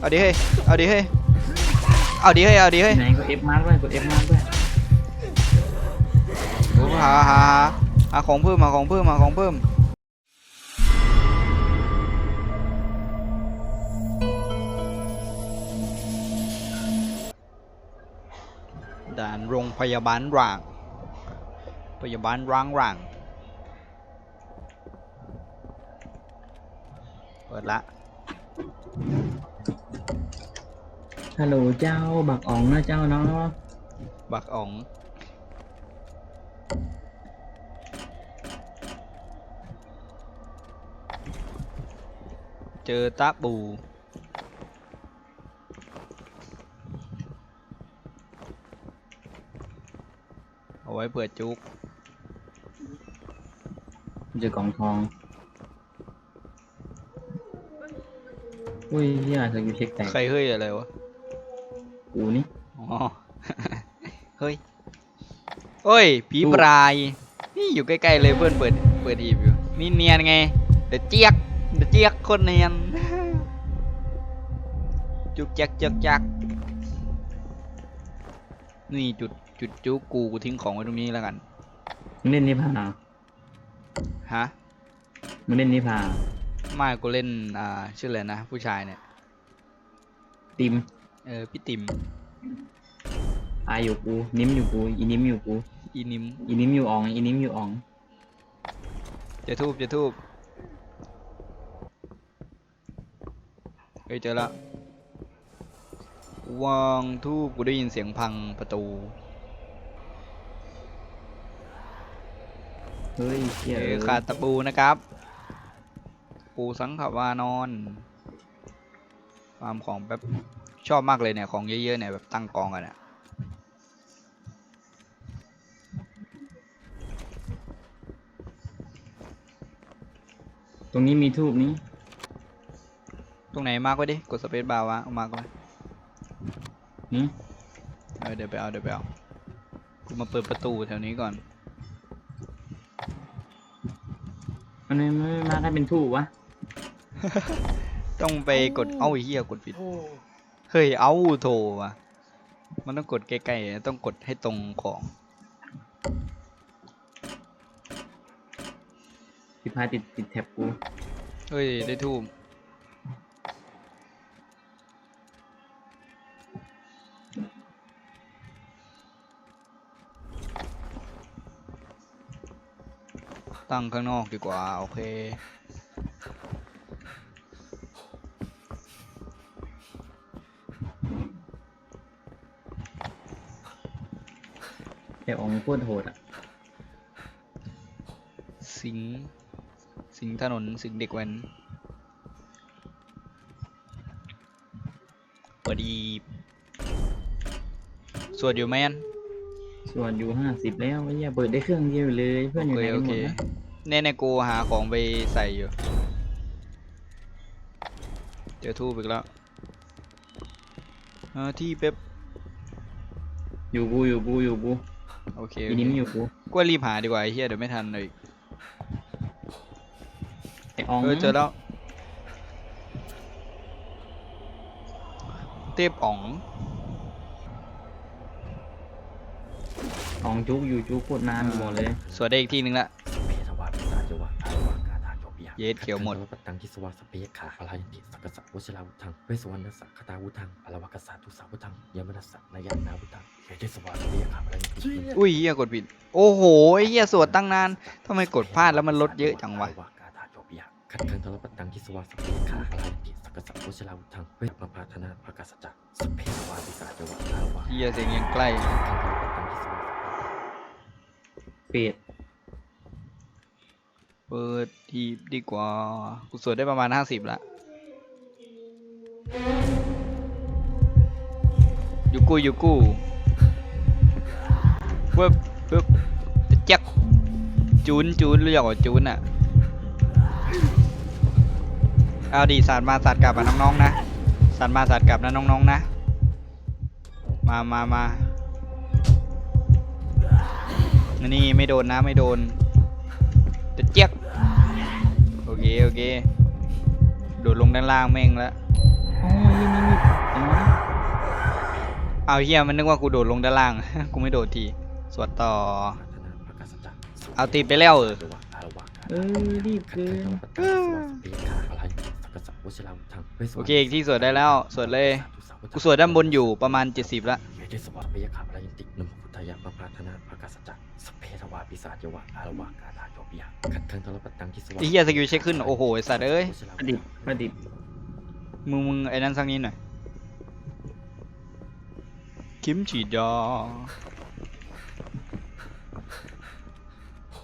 เอาดิเฮ้ย เอาดิเฮ้ย เอาดิเฮ้ย เอาดิเฮ้ยไหนกด F มาร์กด้วยกด F มาร์กด้วยโอ้หาหาหาหาของเพิ่มหาของเพิ่มหาของเพิ่มด่านโรงพยาบาลร่าง พยาบาลร้างร่าง เปิดละ ฮัลโหลเจ้าบักอ๋องนะเจ้าเนาะบักอ๋องเจอตาบูเอาไว้เปิดจุกเจอกล่องทอง อุ้ยเฮียสกิลเช็คแตกใครเฮ้ยอะไรวะ กูนี่ อ๋อ เฮ้ยเฮ้ย ผีปลาย นี่อยู่ใกล้ๆเลยเพื่อนเปิด เปิดอีบอยู่ นี่เนียนไง เดี๋ยวเจี๊ยก เดี๋ยวเจี๊ยกคนเนียน จุกจักจักจักนี่จุดจุดจุกกูกูทิ้งของไว้ตรงนี้แล้วกันมึงเล่นนิพาฮะมึงเล่นนิพา ไม่กูเล่น อ่า ชื่ออะไรนะ ผู้ชายเนี่ย ติม เออ พี่ติม อาอยู่กู นิ้มอยู่กู อีนิ้มอยู่กู อีนิม อีนิ้มอยู่อ๋อง อีนิ้มอยู่อ๋อง จะทูบจะทูบเฮ้ยเจอแล้ววางทูบกูได้ยินเสียงพังประตู เฮ้ยเฮียเอเอออขาดตะปูนะครับ ปูสังขวานอนฟาร์มของแบบชอบมากเลยเนี่ย ของเยอะๆเนี่ยแบบตั้งกองกันอะตรงนี้มีทูบนี้ ตรงไหนมากไว้ดิ กดสเปซบาร์วะเอามากไว้นี่เออเดี๋ยวไปเอาเดี๋ยวไปเอา กูมาเปิดประตูแถวนี้ก่อน มันไม่ไม่มาได้เป็นทูบวะ ต้องไปกดเอ้าไอ้เหี้ยกดผิด เฮ้ยเอ้าโถว่ะ มันต้องกดใกล้ๆต้องกดให้ตรงของสิพายติดติดแท็บกูเฮ้ยได้ทูบตั้งข้างนอกดีกว่า โอเค อ๋องโคตรโหดอะ สิงห์สิงห์ถนน สิงห์เด็กแว้นพอดี สวดอยู่ไหมอันส่วนอยู่ห้าสิบแล้วไอ้เหี้ยเปิดได้เครื่องเดียวเลยเพื่อนอยู่โอไหเคนโอกันหเคมดนะเน่ในกูหาของไปใส่อยู่ เจอทูบอีกแล้วเออที่เป๊ปอยู่กูอยู่กูอยู่กู โอเคอีโอเคนิ้มอยู่กูกูว่ารีบหาดีกว่าไอ้เฮียเดี๋ยวไม่ทันเลยไอ้อ๋องเออเจอแล้วเทพอ๋องอ๋องจุกอยู่จุกโคตรนานหมดเลยสวดได้อีกทีนึงละเพทวาปิสาจวะอาวากาธาโจปิยะเยสเขียวหมดขันธ์ปัตตังคิสวาสเปยขาอลายันติสักกะสะวชิราวุธังเวสวรรณสักคตาวุธังอลาวกษัตตุสาวุธังยมนัสสะนายนาวุธังเยเจสวาสเปยขาอลายันติ อุ้ยเฮียกดผิด โอ้โหไอ้เฮียสวดตั้งนานทำไมกดพลาดแล้วมันลดเยอะจังวะอาวากาธาโจปิยะขัดขันธปัตตังคิสวาสเปยขาอลายันติสักกะสะวชิราวุธังเวสปปาธนาภกสัจจะสพเพทวาปิสาจวะอาวาเฮียเสียงยังใกล้ขัดขันธปัตตังคิสวาสเปยเปรตเปิดทีดีกว่า กูสวดได้ประมาณห้าสิบละยูกูยูกู เว็บเว็บแจ็คจูนจูนเรียกว่าจูนอะเอาดีสัตว์มาสัตว์กลับมาน้องๆนะสัตว์มาสัตว์กลับนะน้องๆนะ มามามานี่ไม่โดนนะไม่โดนจะเจ๊กโอเคโอเคโดดลงด้านล่างแม่งแล้วเอาเฮียมันนึกว่ากูโดดลงด้านล่างกูไม่โดดที สวดต่อพัฒนาพระกษัตริย์เอาตีไปแล้วเออหรือว่าอารวากาเออรีบขัดเกิขันนตลปัตตาสวาสเปียขาอะไรสักกะสัพวชิราวุธังเวสวรรณโอเคอีกที่สวดได้แล้ว สวดเลยสาธุสาวุธังกูสวดด้านบนอยู่ประมาณ 70ละเมธิสวาสเปียขาอะไรยันตินโมพุทธายะพระพาธนาพระกษัตริย์สพเพทวาปิศาจยวะอารวากาลาโยปิยะขัดขันตลปัตตังที่สวาไอ้เฮียสกิลเช็คขึ้น โอ้โหไอ้สัตว์เอ้ยประดิษฐ์ประดิษฐ์มึงมึงไอ้นั่นสักนิดหน่อย คิมฉีดยา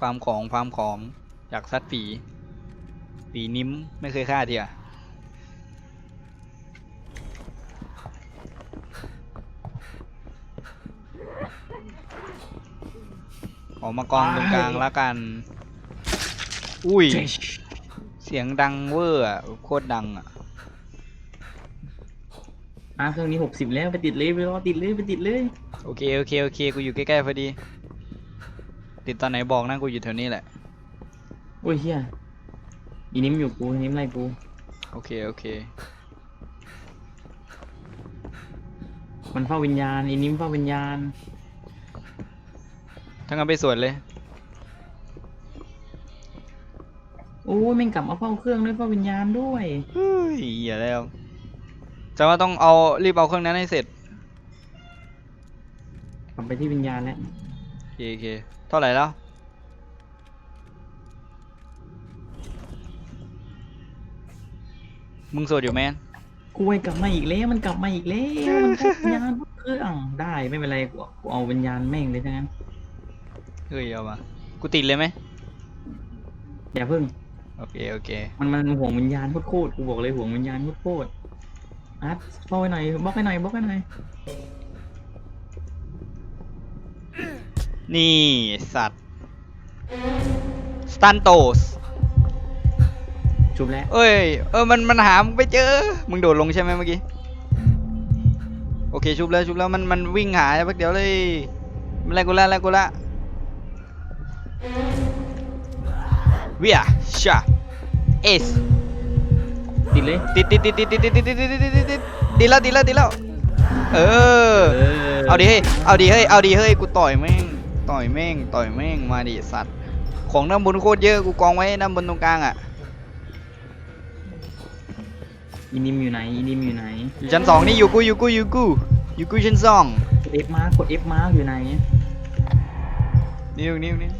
ฟาร์มของฟาร์มของอยากซัดปีปีนิ้มไม่เคยฆ่าทีอะออกมากองตรงกลางแล้วกัน อุ้ย เสียงดังเวอร์อะโคตรดังอะอะเครื่องนี้หกสิบแล้วไปติดเลยไปรอติดเลยไปติดเลย โอเค โอเค โอเค กูอยู่ใกล้ๆพอดี ติดตอนไหนบอกนะกูอยู่แถวนี้แหละโอ้ยเฮียอีนิ้มอยู่กูอีนิ้มไล่กูโอเคโอเค มันเฝ้าวิญญาณอีนิ้มเฝ้าวิญญาณถ้างั้นไปสวดเลย โอ้ยแม่งกลับมาเฝ้าเครื่องด้วยเฝ้าวิญญาณด้วยเฮ้ยอย่าแล้วจะว่าต้องเอารีบเอาเครื่องนั้นให้เสร็จ กลับไปที่วิญญาณแล้ว โอเคโอเคเท่าไหร่แล้วมึงสวดอยู่แมนกูไอ้กลับมาอีกแล้วมันกลับมาอีกแล้วมันเฝ้าวิญญาณทุกเครื่องได้ไม่เป็นไรกูกูเอาวิญญาณแม่งเลยทั้งนั้นเฮ้ยเอามากูติดเลยไหมอย่าเพิ่งโอเคโอเคมันมันห่วงวิญญาณโคตรๆกูบอกเลยห่วงวิญญาณโคตรๆอาร์ตบล็อกให้หน่อยบล็อกให้หน่อยบล็อกให้หน่อย นี่สัตว์สตันโตสชุบแล้ว เอ้ย เออ มัน มันหามึงไปเจอ มึงโดดลงใช่ไหมเมื่อกี้ โอเค ชุบแล้ว ชุบแล้ว มัน มันวิ่งหาพักเดียวเลยมันไล่กูละไล่กูละเวียชาเอสติดเลย ติดติดติดติดติดติดติดติดติดติดติดติดติดแล้วติดแล้วติดแล้ว เออ เอาดิเฮ้ย เอาดิเฮ้ย เอาดิเฮ้ย กูต่อยแม่ง ต่อยแม่งต่อยแม่งมาดิสัตว์ ของด้านบนโคตรเยอะกูกองไว้ด้านบนตรงกลางอะอีนิมอยู่ไหนอีนิมอยู่ไหนอยู่ชั้นสองนี่อยู่กูอยู่กูอยู่กูอยู่กูชั้นสองกด F มาร์กกด F มาร์กอยู่ไหนนิ้วนิ้วนิ้ว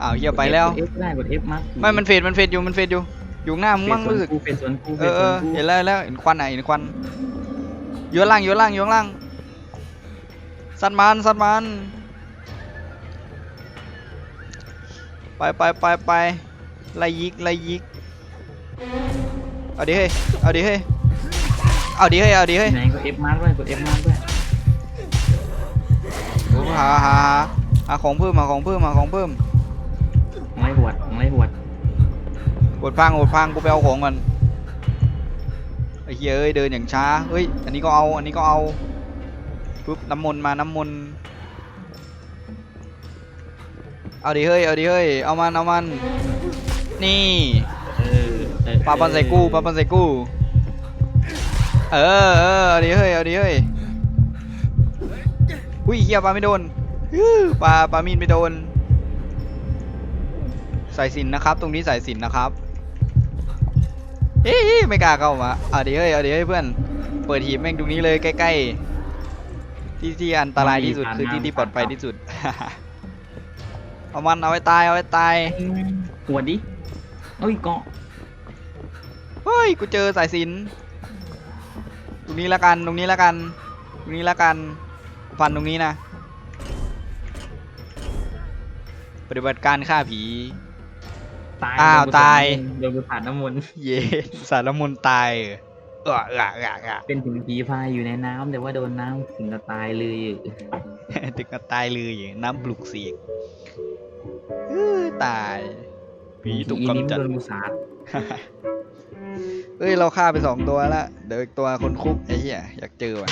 อ้าวเฮียไปแล้ว กด F ได้กด F มาร์กไม่มันเฟดมันเฟดอยู่มันเฟดอยู่อยู่ข้างหน้ามึงมั่งรู้สึกกูเป็นสวนกูเอเป็นอสเอวนอกูเห็นแล้วเห็นแล้วเห็นควันอะเห็นควันอยู่ข้างล่างอยู่ข้างล่างอยู่ข้างล่างสัตว์มันสัตว์มัน ไปไปไปไปไล่ยิกไล่ยิกเอาดิเฮ้ยเอาดิเฮ้ยเอาดิเฮ้ยเอาดิเฮ้ยไหนกด F มาร์กด้วยกด F มาร์กด้วยโอ้หาหาหาหาของเพิ่มหาของเพิ่มหาของเพิ่มของไรหวดของไรหวดกดพังกดพังกูไปเอาของก่อนไอ้เหี้ยเอ้ยเดินอย่างช้าเฮ้ยอันนี้ก็เอาอันนี้ก็เอาปุ๊บน้ำมนต์มาน้ำมนต์ เอาดิเฮ้ย เอาดิเฮ้ย เอามัน เอามัน นี่เออเออปาบอลใส่กูปาบอลใส่กู เออเออเอาดิเฮ้ย เอาดิเฮ้ย อุ้ยเหี้ยปาไม่โดนอื้อปาปามีนไม่โดน สายสินนะครับ ตรงนี้สายสินนะครับเอ๊ะไม่กล้าเข้ามาเอาดิเฮ้ย เอาดิเฮ้ยเพื่อน เปิดหีบแม่งตรงนี้เลยใกล้ๆ ที่ที่อันตรายที่สุดคือที่ที่ปลอดภัยที่สุด เอามันเอาไว้ตายเอาไว้ตายหวดดิเอ้ยเกาะเฮ้ยกูเจอสายสินตรงนี้ละกันตรงนี้ละกันตรงนี้ละกันกูฟันตรงนี้นะ ปฏิบัติการฆ่าผี ตายอ้าวโดนกูตาย โดนกูสาดน้ำมนต์เย่สารมนต์ตายเออเออเออเออเป็นถึงผีพายอยู่ในน้ำแต่ว่าโดนน้ำถึงจะตายเลย ถึงกับตายเลยน้ำปลุกเสียงเออ ตาย ผีถูกอีนิ้มกำจัดโดนกูสาดเอ้ย เราฆ่าไปสองตัวแล้วเดี๋ยวอีกตัวคนคุกไอ้เหี้ยอยากเจอว่ะ